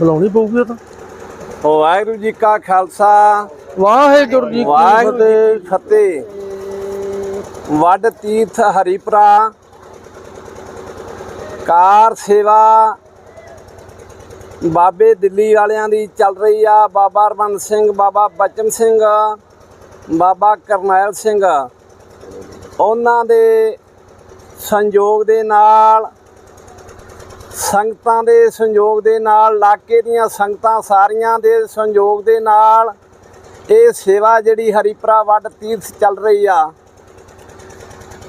ਬੁਲਾਉਣੀ ਪਊਗੀ ਉਹ ਤਾਂ। ਵਾਹਿਗੁਰੂ ਜੀ ਕਾ ਖਾਲਸਾ। ਵਾਹਿਗੁਰੂ ਜੀ ਕੀ ਵਾਹਿਗੁਰੂ ਫਤਿਹ ਜੀ ਕੀ ਫਤਿਹ। ਵੱਡ ਤੀਰਥ ਹਰੀਪੁਰਾ। ਕਾਰ ਸੇਵਾ। ਬਾਬੇ ਦਿੱਲੀ ਵਾਲਿਆਂ ਦੀ ਚੱਲ ਰਹੀ ਆ। ਬਾਬਾ ਰਮਨ ਸਿੰਘ ਬਾਬਾ ਬਚਨ ਸਿੰਘ ਬਾਬਾ ਕਰਨੈਲ ਸਿੰਘ। ਉਹਨਾਂ ਦੇ ਸੰਯੋਗ ਦੇ ਨਾਲ ਸੰਗਤਾਂ ਦੇ ਸੰਯੋਗ ਦੇ ਨਾਲ ਇਲਾਕੇ ਦੀਆਂ ਸੰਗਤਾਂ ਸਾਰੀਆਂ ਦੇ ਸੰਯੋਗ ਦੇ ਨਾਲ ਇਹ ਸੇਵਾ ਜਿਹੜੀ ਹਰੀਪੁਰਾ ਵੱਡ ਤੀਰਥ ਚੱਲ ਰਹੀ ਆ।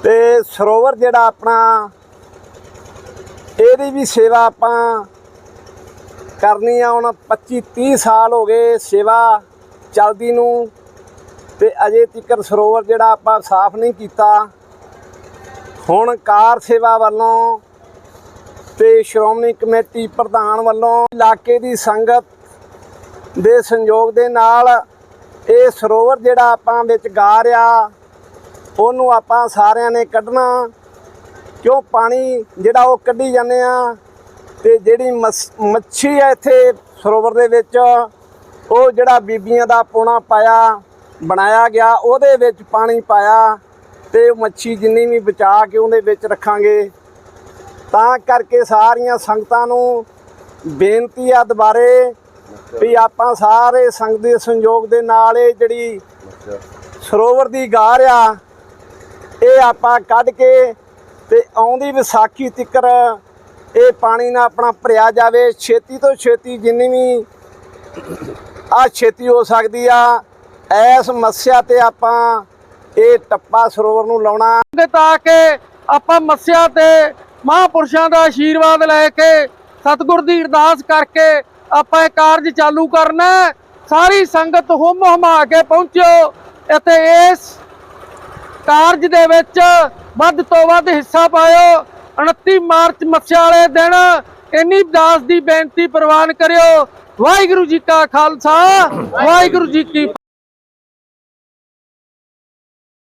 ਤੇ ਸਰੋਵਰ ਜਿਹੜਾ ਆਪਣਾ, ਇਹਦੀ ਵੀ ਸੇਵਾ ਆਪਾਂ ਕਰਨੀ ਆ। ਹੁਣ 25 30 ਸਾਲ ਹੋ ਗਏ ਸੇਵਾ ਚੱਲਦੀ ਨੂੰ ਤੇ ਅਜੇ ਤੱਕ ਸਰੋਵਰ ਜਿਹੜਾ ਆਪਾਂ ਸਾਫ਼ ਨਹੀਂ ਕੀਤਾ। ਹੁਣ ਕਾਰ ਸੇਵਾ ਵੱਲੋਂ ਤੇ ਸ਼੍ਰੋਮਣੀ ਕਮੇਟੀ ਪ੍ਰਧਾਨ ਵੱਲੋਂ ਇਲਾਕੇ ਦੀ ਸੰਗਤ ਦੇ ਸੰਯੋਗ ਦੇ ਨਾਲ ਇਹ ਸਰੋਵਰ ਜਿਹੜਾ ਆਪਾਂ ਵਿੱਚ ਗਾ ਰਿਆ, ਉਹਨੂੰ ਆਪਾਂ ਸਾਰਿਆਂ ਨੇ ਕੱਢਣਾ। ਕਿਉਂ ਪਾਣੀ ਜਿਹੜਾ ਉਹ ਕੱਢੀ ਜਾਂਦੇ ਆ ਤੇ ਜਿਹੜੀ ਮਸ- ਮੱਛੀ ਹੈ ਇੱਥੇ ਸਰੋਵਰ ਦੇ ਵਿੱਚ, ਉਹ ਜਿਹੜਾ ਬੀਬੀਆਂ ਦਾ ਪੋਣਾ ਪਾਇਆ, ਬਣਾਇਆ ਗਿਆ, ਉਹਦੇ ਵਿੱਚ ਪਾਣੀ ਪਾਇਆ ਤੇ ਮੱਛੀ ਜਿੰਨੀ ਵੀ ਬਚਾ ਕੇ ਉਹਦੇ ਵਿੱਚ ਰੱਖਾਂਗੇ। ਤਾਂ ਕਰਕੇ ਸਾਰੀਆਂ ਸੰਗਤਾਂ ਨੂੰ ਬੇਨਤੀ ਆ ਦੁਬਾਰੇ ਵੀ ਆਪਾਂ ਸਾਰੇ ਸੰਗਤ ਦੇ ਸੰਯੋਗ ਦੇ ਨਾਲ ਇਹ ਜਿਹੜੀ ਸਰੋਵਰ ਦੀ ਗਾਰ ਆ ਇਹ ਆਪਾਂ ਕੱਢ ਕੇ ਤੇ ਆਉਂਦੀ ਵਿਸਾਖੀ ਤਿੱਕਰ ਇਹ ਪਾਣੀ ਨਾਲ ਆਪਣਾ ਭਰਿਆ ਜਾਵੇ। ਛੇਤੀ ਤੋਂ ਛੇਤੀ ਜਿੰਨੀ ਵੀ ਆ ਛੇਤੀ ਹੋ ਸਕਦੀ ਆ ਐਸ ਮੱਸਿਆ ਤੇ ਆਪਾਂ ਇਹ ਟੱਪਾ ਸਰੋਵਰ ਨੂੰ ਲਾਉਣਾ। ਤੇ ਤਾਂ ਕਿ ਆਪਾਂ ਮੱਸਿਆ ਤੇ ਮਹਾਂਪੁਰਸ਼ਾਂ ਦਾ ਆਸ਼ੀਰਵਾਦ ਲੈ ਕੇ, ਸਤਿਗੁਰ ਦੀ ਅਰਦਾਸ ਕਰਕੇ ਆਪਾਂ ਇਹ ਕਾਰਜ ਚਾਲੂ ਕਰਨਾ ਸਾਰੀ ਸੰਗਤ ਹੁਮ ਹਮਾ ਕੇ ਪਹੁੰਚਿਓ ਅਤੇ ਇਸ ਕਾਰਜ ਦੇ ਵਿੱਚ ਵੱਧ ਤੋਂ ਵੱਧ ਹਿੱਸਾ ਪਾਇਓ। 29 ਮਾਰਚ ਮੱਸਿਆ ਵਾਲੇ ਦਿਨ, ਇੰਨੀ ਦਾਸ ਦੀ ਬੇਨਤੀ ਪ੍ਰਵਾਨ ਕਰਿਓ। ਵਾਹਿਗੁਰੂ ਜੀ ਕਾ ਖਾਲਸਾ, ਵਾਹਿਗੁਰੂ ਜੀ ਕੀ